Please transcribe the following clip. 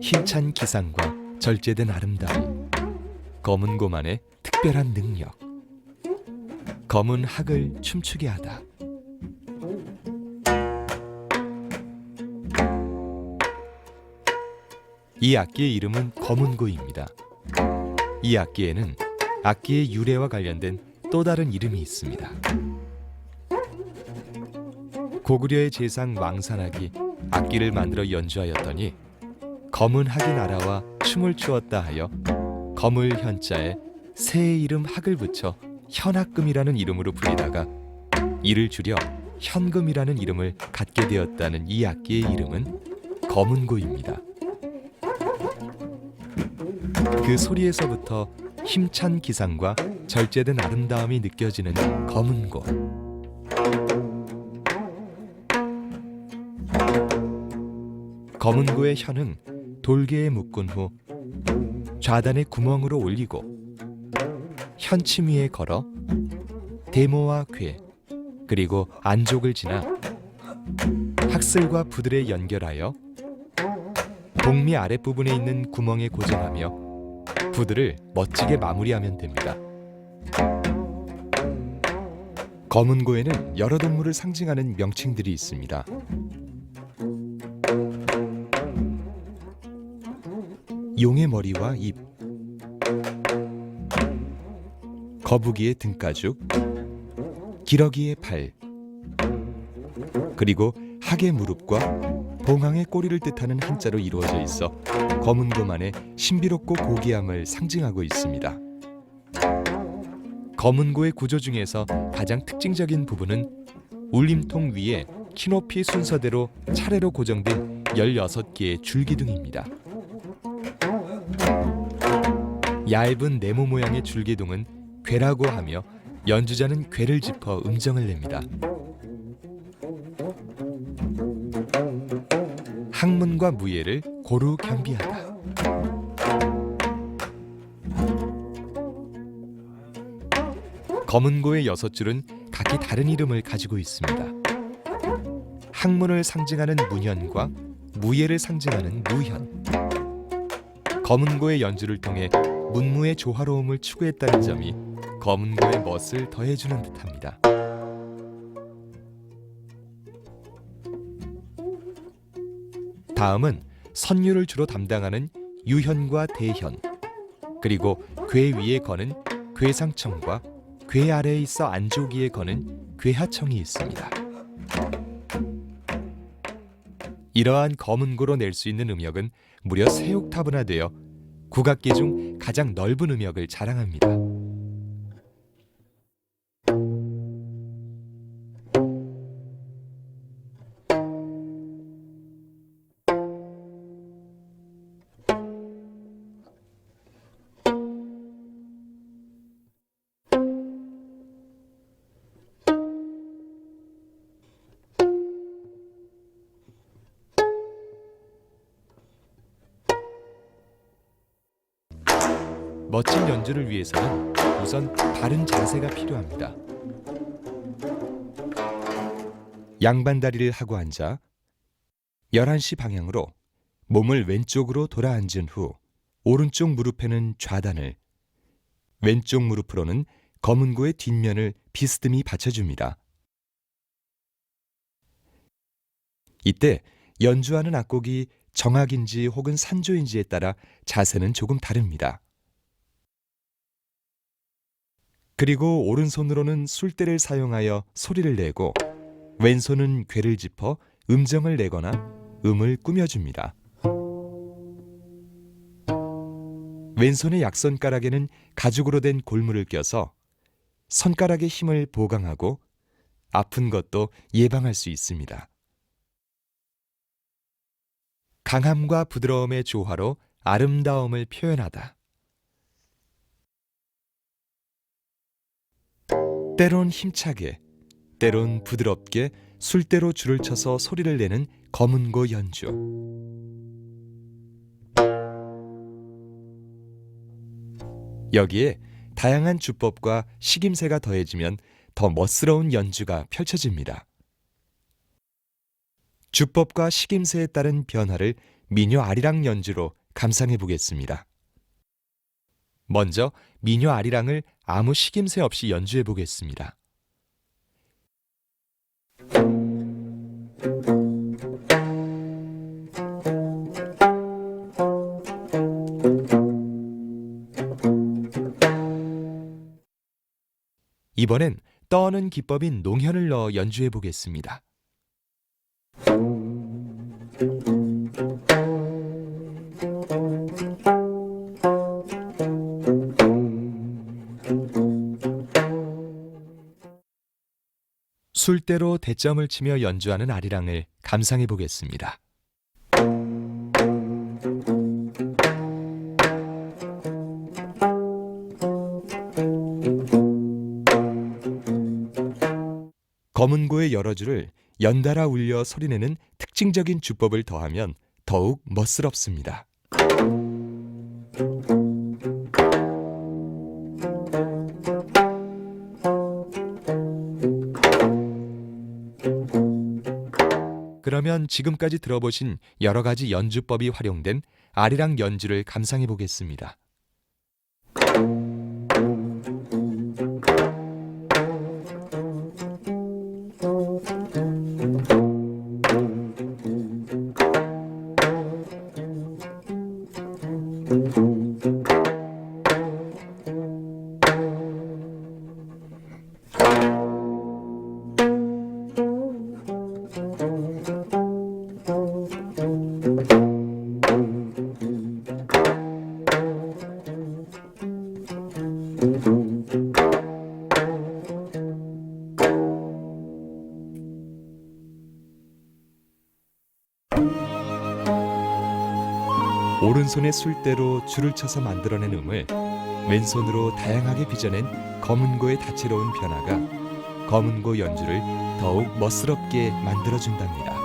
힘찬 기상과 절제된 아름다움, 검은 고만의 특별한 능력, 검은 학을 춤추게 하다. 이 악기의 이름은 검은고입니다. 이 악기에는 악기의 유래와 관련된 또 다른 이름이 있습니다. 고구려의 제상 왕산악이 악기를 만들어 연주하였더니 검은 학이 날아와 춤을 추었다 하여 검을 현자에 새의 이름 학을 붙여 현학금이라는 이름으로 불리다가 이를 줄여 현금이라는 이름을 갖게 되었다는 이 악기의 이름은 검은고입니다. 그 소리에서부터 힘찬 기상과 절제된 아름다움이 느껴지는 검은고. 검은고의 현은 돌개에 묶은 후 좌단의 구멍으로 올리고 현침 위에 걸어 대모와 괴 그리고 안족을 지나 학슬과 부들에 연결하여 복미 아랫부분에 있는 구멍에 고정하며 부들을 멋지게 마무리하면 됩니다. 검은고에는 여러 동물을 상징하는 명칭들이 있습니다. 용의 머리와 입, 거북이의 등가죽, 기러기의 발, 그리고 학의 무릎과 봉황의 꼬리를 뜻하는 한자로 이루어져 있어 검은 고만의 신비롭고 고귀함을 상징하고 있습니다. 검은 고의 구조 중에서 가장 특징적인 부분은 울림통 위에 키높이 순서대로 차례로 고정된 16개의 줄기둥입니다. 얇은 네모 모양의 줄기둥은 괴라고 하며 연주자는 괴를 짚어 음정을 냅니다. 학문과 무예를 고루 겸비하다. 검은 고의 여섯 줄은 각기 다른 이름을 가지고 있습니다. 학문을 상징하는 문현과 무예를 상징하는 무현. 검은 고의 연주를 통해 문무의 조화로움을 추구했다는 점이 검은고의 멋을 더해주는 듯합니다. 다음은 선율을 주로 담당하는 유현과 대현 그리고 괴 위에 거는 괴상청과 괴 아래에 있어 안조기에 거는 괴하청이 있습니다. 이러한 검은고로 낼 수 있는 음역은 무려 세 옥타브나 되어 국악기 중 가장 넓은 음역을 자랑합니다. 멋진 연주를 위해서는 우선 바른 자세가 필요합니다. 양반 다리를 하고 앉아 11시 방향으로 몸을 왼쪽으로 돌아 앉은 후 오른쪽 무릎에는 좌단을 왼쪽 무릎으로는 검은고의 뒷면을 비스듬히 받쳐줍니다. 이때 연주하는 악곡이 정악인지 혹은 산조인지에 따라 자세는 조금 다릅니다. 그리고 오른손으로는 술대를 사용하여 소리를 내고 왼손은 괴를 짚어 음정을 내거나 음을 꾸며줍니다. 왼손의 약손가락에는 가죽으로 된 골무를 껴서 손가락의 힘을 보강하고 아픈 것도 예방할 수 있습니다. 강함과 부드러움의 조화로 아름다움을 표현하다. 때론 힘차게, 때론 부드럽게 술대로 줄을 쳐서 소리를 내는 검은고 연주. 여기에 다양한 주법과 식임새가 더해지면 더 멋스러운 연주가 펼쳐집니다. 주법과 식임새에 따른 변화를 미녀 아리랑 연주로 감상해 보겠습니다. 먼저 미녀 아리랑을 아무 식임새 없이 연주해 보겠습니다. 이번엔 떠는 기법인 농현을 넣어 연주해 보겠습니다. 술대로 대점을 치며 연주하는 아리랑을 감상해 보겠습니다. 검은고의 여러 줄을 연달아 울려 소리내는 특징적인 주법을 더하면 더욱 멋스럽습니다. 그러면 지금까지 들어보신 여러 가지 연주법이 활용된 아리랑 연주를 감상해 보겠습니다. 오른손의 술대로 줄을 쳐서 만들어낸 음을 왼손으로 다양하게 빚어낸 검은고의 다채로운 변화가 검은고 연주를 더욱 멋스럽게 만들어준답니다.